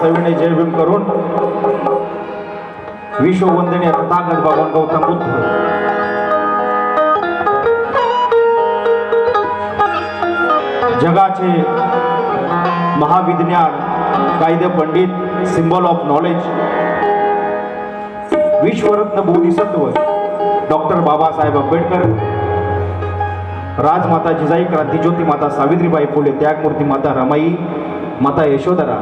सविनय जयभीम करून विश्ववंदनीय तथागत भगवान गौतम बुद्ध. जगाचे महाविज्ञान कायदे पंडित सिंबल ऑफ नॉलेज विश्वरत्न बोधिसत्व डॉक्टर बाबासाहेब आंबेडकर. राजमाता जिजाई क्रांतीज्योती माता सावित्रीबाई फुले त्यागमूर्ती माता रमाई माता यशोधरा.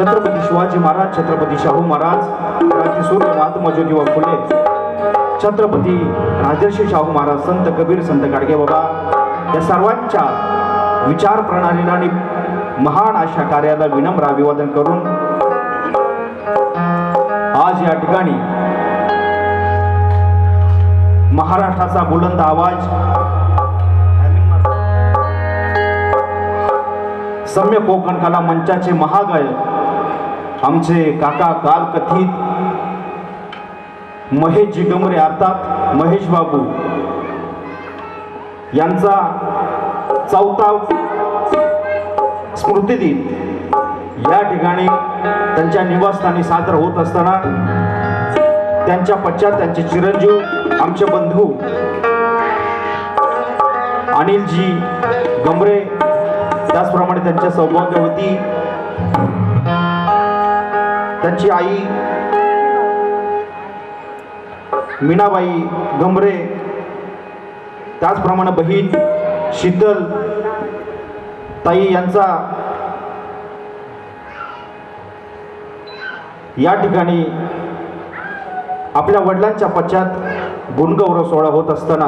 छत्रपती शिवाजी महाराज छत्रपती शाहू महाराज क्रांतीसूर्य महात्मा ज्योतिबा फुले छत्रपती राजर्षी शाहू महाराज संत कबीर संत गाडगे बाबा या सर्वांच्या विचार प्रणालीला आणि महान अशा कार्याला विनम्र अभिवादन करून आज या ठिकाणी महाराष्ट्राचा बुलंद आवाज सम्य कोकण कला मंचाचे महागायक आमचे काका कालकथित महेश जिगमरे अर्थात महेश बाबू यांचा चौथा स्मृतिदिन या ठिकाणी त्यांच्या निवासस्थानी साजरा होत असताना त्यांच्या पश्चात त्यांचे चिरंजीव आमचे बंधू अनिलजी गमरे त्याचप्रमाणे त्यांच्या सौभाग्यवती त्यांची आई मीनाबाई गमरे त्याचप्रमाणे बहीण शीतल ताई यांचा या ठिकाणी आपल्या वडिलांच्या पश्चात गुणगौरव सोहळा होत असताना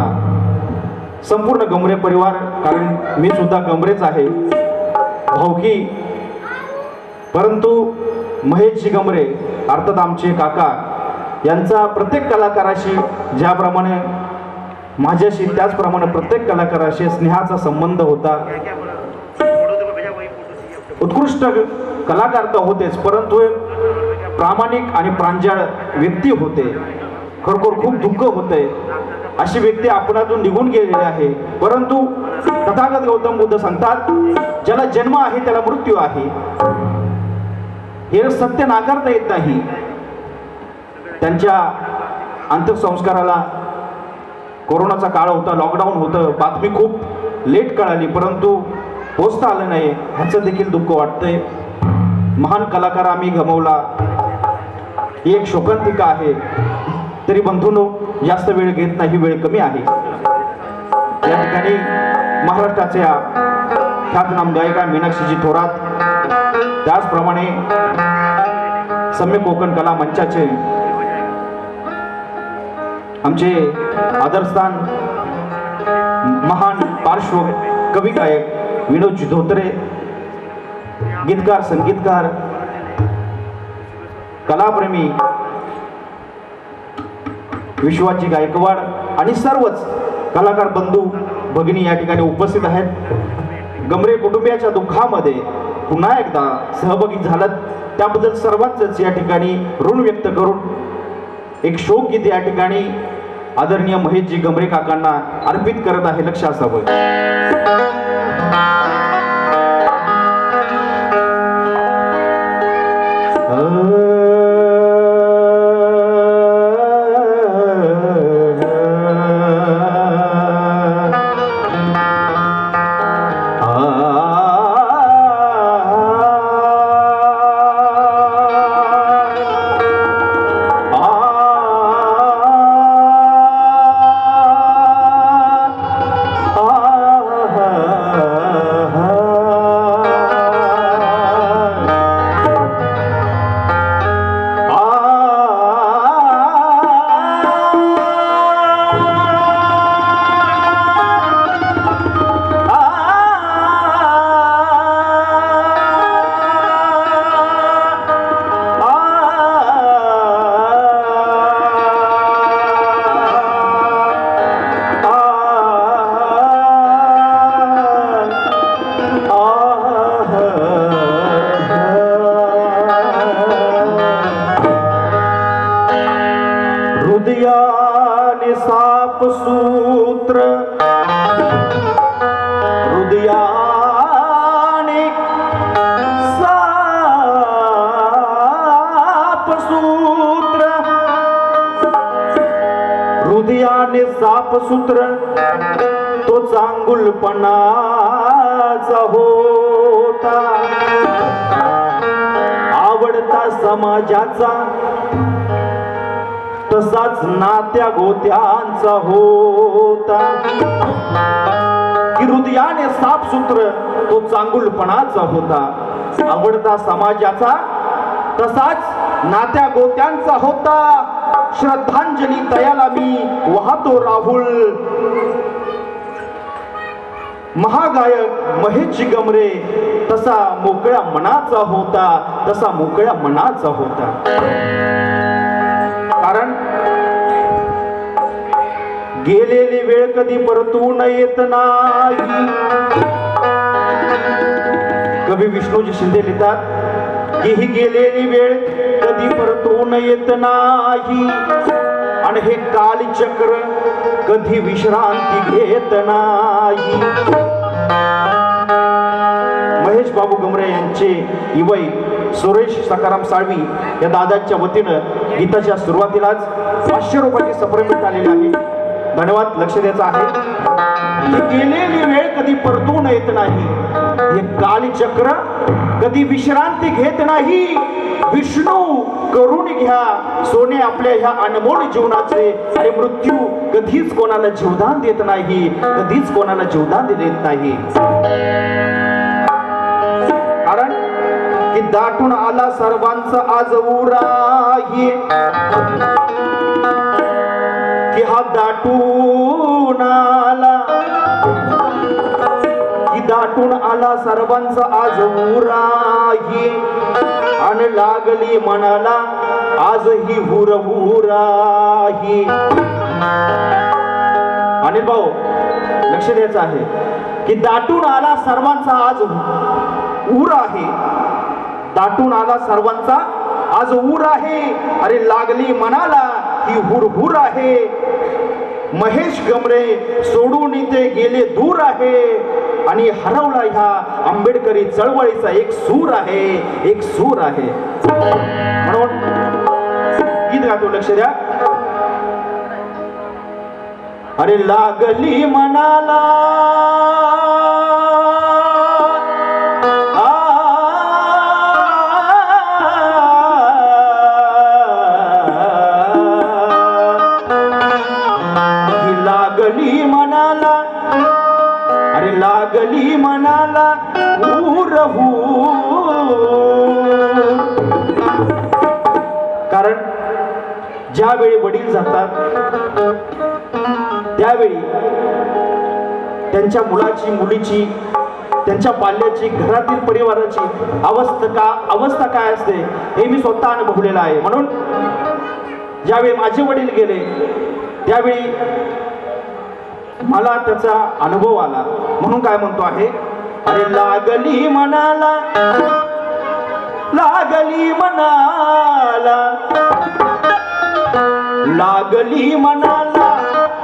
संपूर्ण गमरे परिवार कारण मी सुद्धा गमरेच आहे भाऊकी परंतु महेश गमरे अर्थात आमचे काका यांचा प्रत्येक कलाकाराशी ज्याप्रमाणे माझ्याशी त्याचप्रमाणे प्रत्येक कलाकाराशी स्नेहाचा संबंध होता. उत्कृष्ट कलाकार तर होतेच परंतु प्रामाणिक आणि प्रांजळ व्यक्ती होते. खरोखर खूप दुःख होते. अशी व्यक्ती आपणातून निघून गेलेली आहे. परंतु तथागत गौतम बुद्ध सांगतात ज्याला जन्म आहे त्याला मृत्यू आहे. हे सत्य नाकारता येत नाही. त्यांच्या अंत्यसंस्काराला कोरोनाचा काळ होता लॉकडाऊन होतं बातमी खूप लेट कळाली परंतु पोचता आलं नाही. ह्याचं देखील दुःख वाटतंय. महान कलाकार आम्ही गमवला. ही एक शोकांतिका आहे. तरी बंधूनो जास्त वेळ घेत नाही वेळ कमी आहे. या ठिकाणी महाराष्ट्राच्या ख्यातनाम गायिका मीनाक्षीजी थोरात त्याचप्रमाणे सम्य कोकण कला मंचाचे आमचे आदरस्थान महान पार्श्व कवी गायक विनोद धोत्रे गीतकार संगीतकार कलाप्रेमी विश्वाची गायकवाड आणि सर्वच कलाकार बंधू भगिनी या ठिकाणी उपस्थित आहेत. गमरे कुटुंबियाच्या दुःखामध्ये पुन्हा एकदा सहभागी झालात. त्याबद्दल सर्वांचंच या ठिकाणी ऋण व्यक्त करून एक शोक गीत या ठिकाणी आदरणीय महेशजी गमरे काकांना अर्पित करत आहे लक्ष असावं हृदयाने साप सूत्र हृदयाने साप सूत्र तो चांगुलपणाचा होता. आवडता समाजाचा तसाच नात्या गोत्यांचा होता. की हृदयाने सापसूत्र तो चांगुलपणाचा होता. आवडता समाजाचा तसाच नात्या गोत्यांचा होता. श्रद्धांजली तयाला मी वाहतो राहुल. महागायक महेश गमरे तसा मोकळ्या मनाचा होता तसा मोकळ्या मनाचा होता. गेलेली वेळ कधी परतून येत नाही. कवी विष्णूजी शिंदे लिहितात की ही गेलेली वेळ कधी परतून येत नाही. आणि हे कालचक्र कधी विश्रांती घेत नाही. महेश बाबू गमरे यांचे इवई सुरेश सकाराम साळवी या दादांच्या वतीनं गीताच्या सुरुवातीलाच पाचशे रुपयाची सप्रेमेंट आलेली आहे. धन्यवाद लक्ष द्यायचं आहे. गेलेली वेळ कधी परतून येत नाही. हे कालचक्र कधी विश्रांती घेत नाही. विष्णू करून घ्या. सोने आपल्या ह्या अनमोल जीवनाचे आणि मृत्यू कधीच कोणाला जीवदान देत नाही. कधीच कोणाला जीवदान देत नाही. कारण की दाटून आला सर्वांचा आज उरा की हा दाटून आला. की दाटून आला सर्वांचा आज उराही. आणि लागली मनाला आज ही हुर हुराही. अनिल भाऊ लक्ष द्यायचं आहे की दाटून आला सर्वांचा आज ऊर आहे दाटून आला सर्वांचा आज ऊर आहे अरे लागली मनाला ही हुरहुर आहे. महेश गमरे सोडून इथे गेले दूर आहे. आणि हरवला ह्या आंबेडकरी चळवळीचा एक सूर आहे. एक सूर आहे. म्हणून गीत गातो लक्ष द्या. अरे लागली मनाला त्यांच्या मुलाची मुलीची त्यांच्या पाल्याची घरातील परिवाराची अवस्था का अवस्था काय असते हे मी स्वतः अनुभवलेलं आहे. म्हणून ज्यावेळी माझे वडील गेले त्यावेळी मला त्याचा अनुभव आला. म्हणून काय म्हणतो आहे? अरे लागली मनाला लागली मनाला लागली मनाला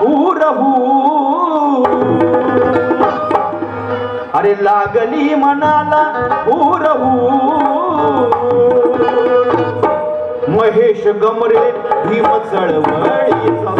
उरहू अरे लागली मनाला उरवू महेश गमरे भीम चळवळीचा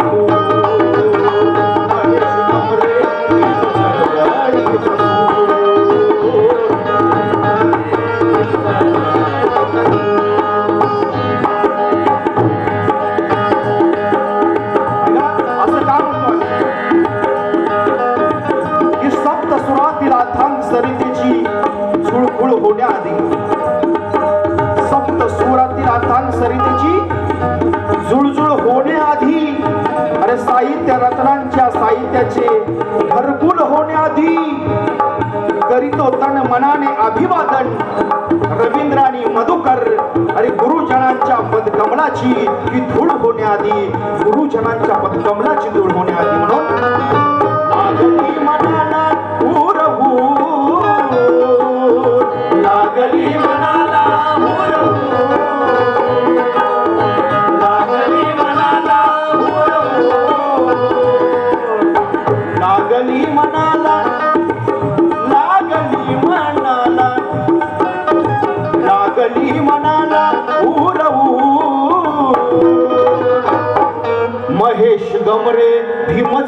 करीतो मनाने अभिवादन. रवींद्र आणि मधुकर अरे गुरुजनांच्या पदकमलाची ही धूळ होण्याआधी गुरुजनांच्या पदकमलाची धूळ होण्याआधी म्हणून.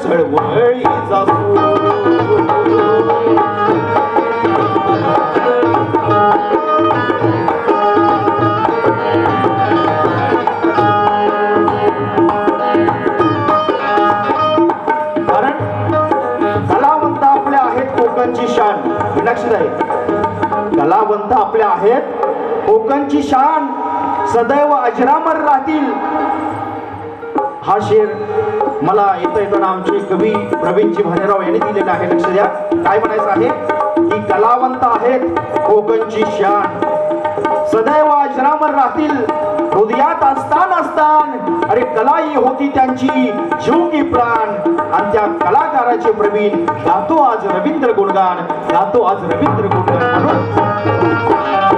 चळवळीचा कारण कलावंत आपले आहेत कोकणची शान. लक्षात आहे. कलावंत आपले आहेत कोकणची शान. सदैव अजरामर राहतील. हा शेर मला येता येताना आमचे कवी प्रवीणजी भालेराव यांनी दिलेला आहे. लक्ष द्या. काय म्हणायचं आहे? की कलावंत आहेत कोकणची शान. सदैव अजरामर राहतील हृदयात असतान असतान. अरे कला ही होती त्यांची जीव की प्राण. आणि त्या कलाकाराचे प्रवीण गातो आज रवींद्र गुणगान. गातो आज रवींद्र गुणगान.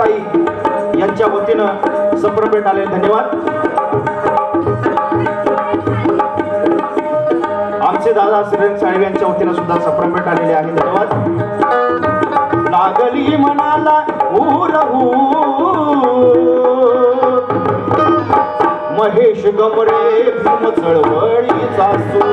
ताई यांच्या वतीनं सप्रभेट आले धन्यवाद. आमचे दादा श्रीरंग साळवे यांच्या वतीनं सुद्धा सप्रभेट आलेले आहे. धन्यवाद. लागली म्हणाला उरहू महेश गमरे भीम चळवळीचा सू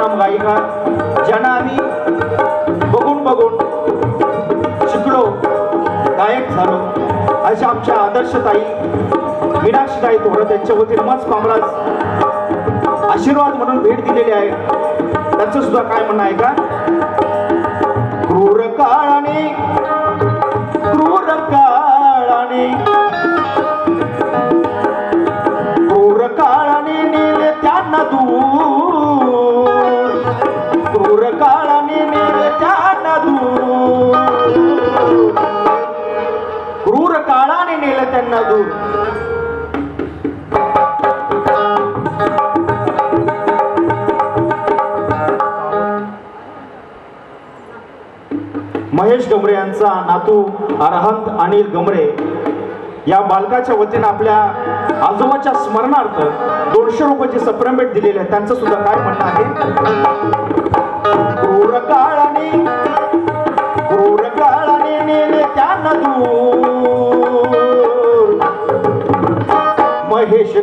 ख्यातनाम गायिका ज्यांना आम्ही बघून बघून शिकलो गायक झालो. अशा आमच्या आदर्शताई मीनाक्षीताई थोरत यांच्या वतीने मच कामराज आशीर्वाद म्हणून भेट दिलेली आहे. त्याचं सुद्धा काय म्हणणं आहे का? क्रूर काळाने क्रूर काळाने क्रूर काळाने नेले त्यांना दूर. नेले दूर. महेश गमरे यांचा नातू अरहंत अनिल गमरे या बालकाच्या वतीनं आपल्या आजोबाच्या स्मरणार्थ दोनशे रुपयाची सप्रमेट दिलेली आहे. त्यांचं सुद्धा काय म्हणणं आहे?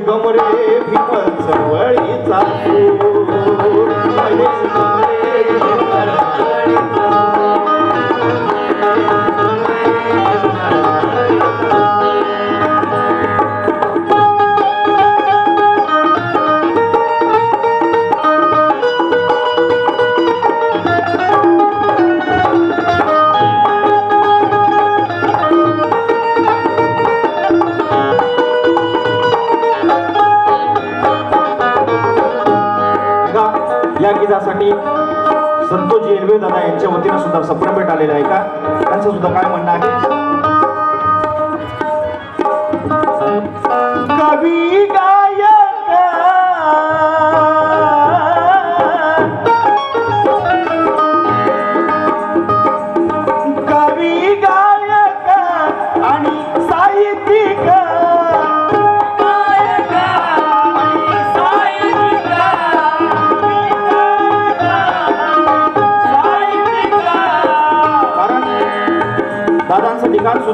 महेश गमरे भीम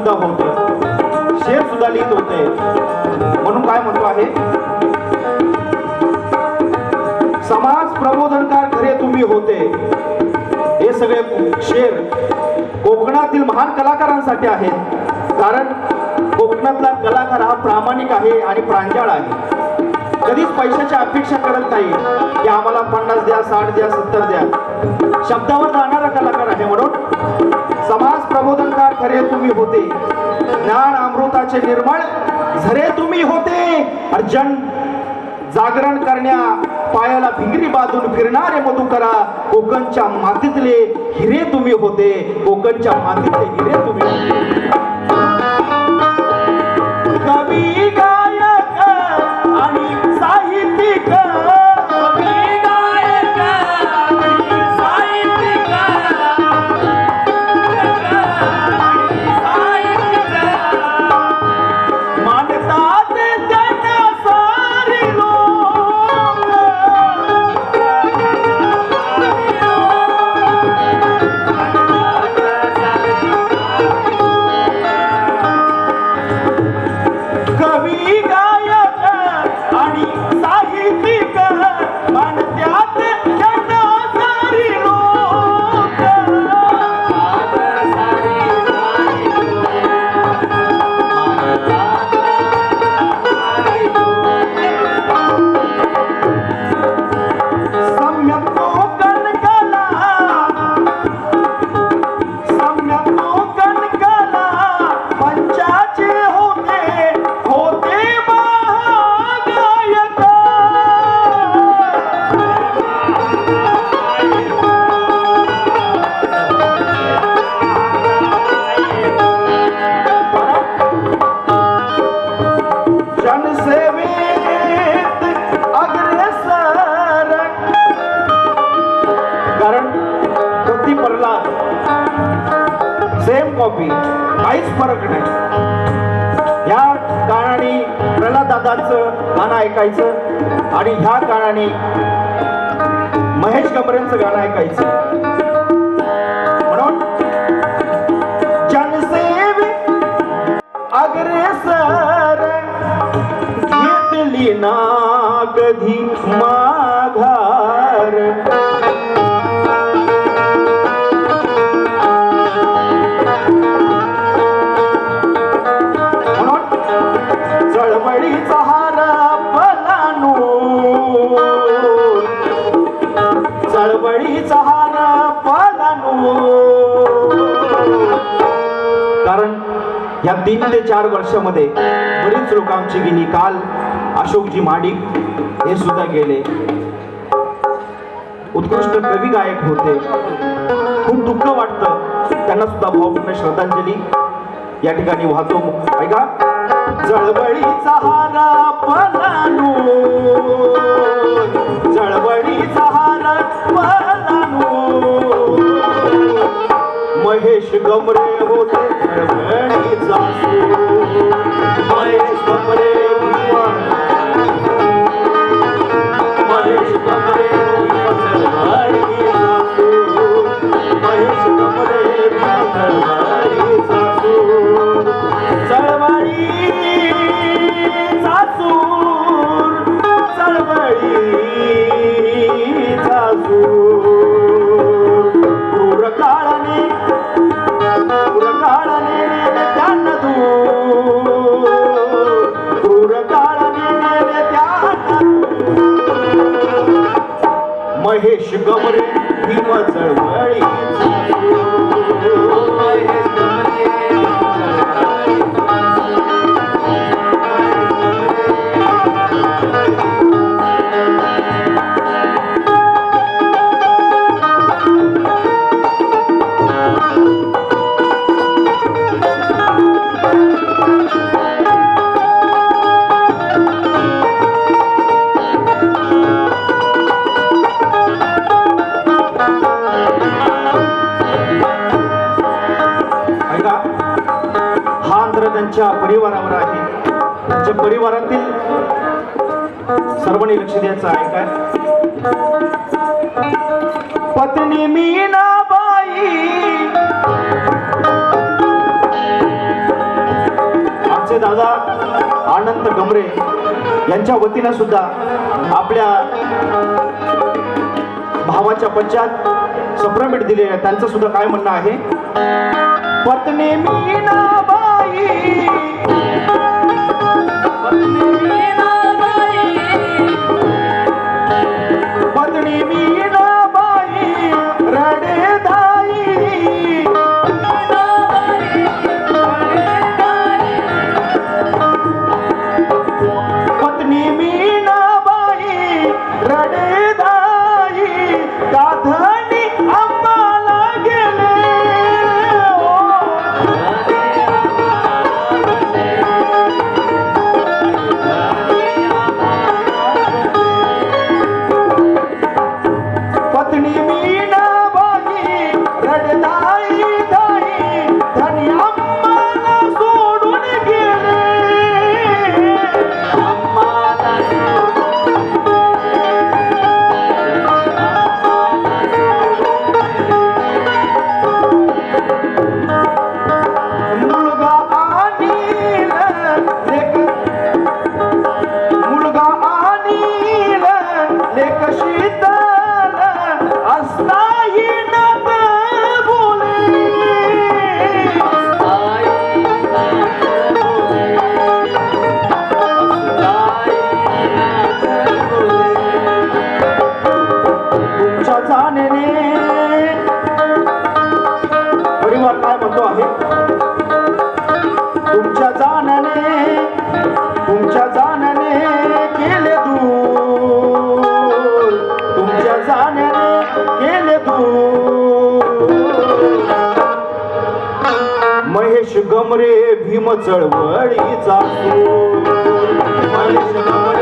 सुद्धा होते. शेर सुद्धा लिहित होते. म्हणून काय म्हणतो आहे? समाज प्रबोधनकार खरे तुम्ही होते. हे सगळे शेर कोकणातील महान कलाकारांसाठी आहेत. कारण कोकणातला कलाकार हा प्रामाणिक आहे आणि प्रांजळ आहे. कधीच पैशाची अपेक्षा करत नाही. की आम्हाला पन्नास द्या साठ द्या सत्तर द्या. शब्दावर जाणारा कलाकार आहे म्हणून समाज प्रबोधनकार खरे तुम्ही होते. ज्ञान अमृताचे निर्मळ झरे तुम्ही होते. अर्जन जागरण करण्या पायाला भिंगरी बांधून फिरणारे मधुकरा कोकणच्या मातीतले हिरे तुम्ही होते. कोकणच्या मातीतले हिरे तुम्ही होते. कवी प्रल्हाद गाणं ऐकायचं. आणि ह्या गाण्याने महेश गमरेंचं गाणं ऐकायचं. म्हणून जनसेवी अग्रेसर घेतली ना कधी मा तीन ते चार वर्षामध्ये बरीच लोक आमची गेली. काल अशोकजी माडिक हे सुद्धा गेले. उत्कृष्ट कवी गायक होते. खूप दुःख वाटतं. त्यांना सुद्धा भावपूर्ण श्रद्धांजली या ठिकाणी वाहतो. ऐका. जळबळीचा हारा पलानू. जळबळीचा हारा पलानू. महेश गमरे होते. महेश गमरे भीम हा त्यांच्या परिवारावर आहे. त्यांच्या परिवारातील सर्वांनी लक्ष द्यायचं आहे काय? पत्नी मीनाबाई. आमचे दादा आनंद गमरे यांच्या वतीनं सुद्धा आपल्या भावाच्या पंचायत सप्रामीट दिलेले त्यांचं सुद्धा काय म्हणणं आहे? पत्नी मीना भीम चळवळीचा सूर. महेश गमरे भीम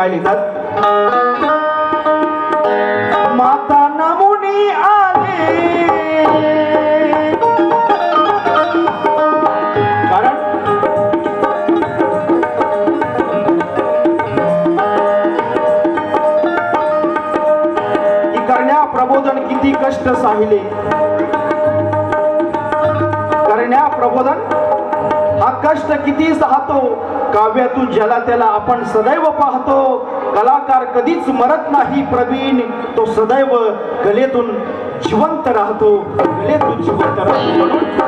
vai lidar कष्ट किती सहतो काव्यातून ज्याला त्याला आपण सदैव पाहतो कलाकार कधीच मरत नाही प्रवीण. तो सदैव कलेतून जिवंत राहतो कलेतून जिवंत राहतो.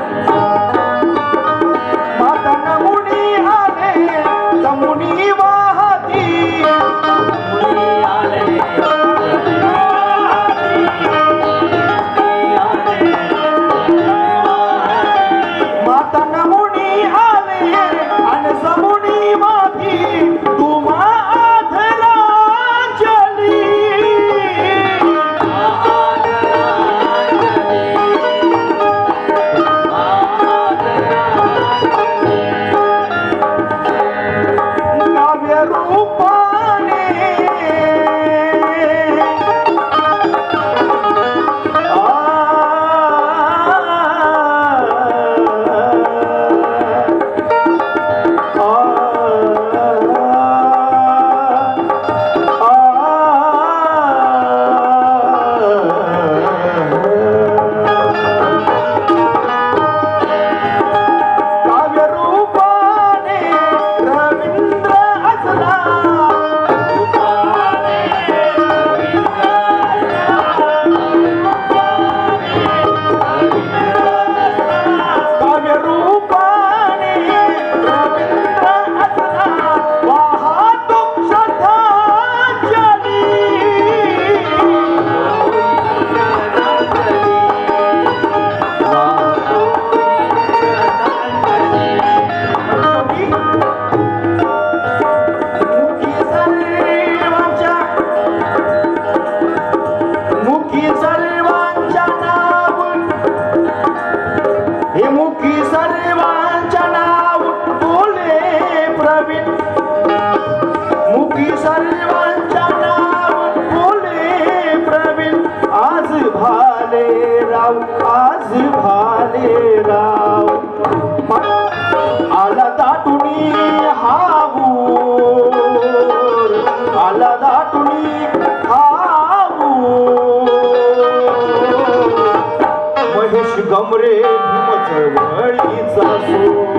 महेश गमरे भीमचळवळीचा सो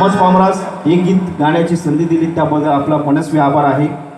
मज कॉमराज एक गीत गाण्याची संधी दिली. त्याबद्दल आपला मनस्वी आभार आहे.